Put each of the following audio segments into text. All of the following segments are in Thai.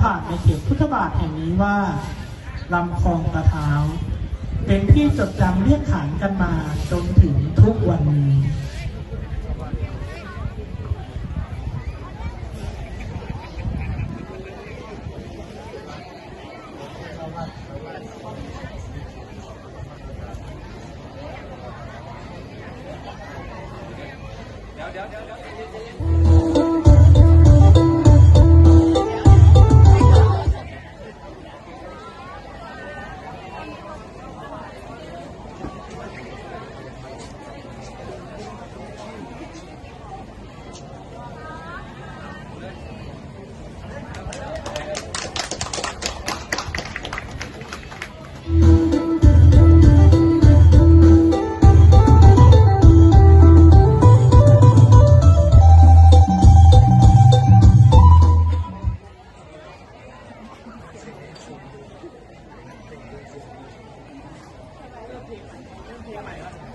ผ่านในเขตพุทธบาทแห่งนี้ว่าลำคลองกระเท้า เป็นที่จดจำเรียกขานกันมาจนถึงทุกวันนี้เดี๋ยวเดี๋ยวเดี๋ยว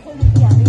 คุณเกียรติ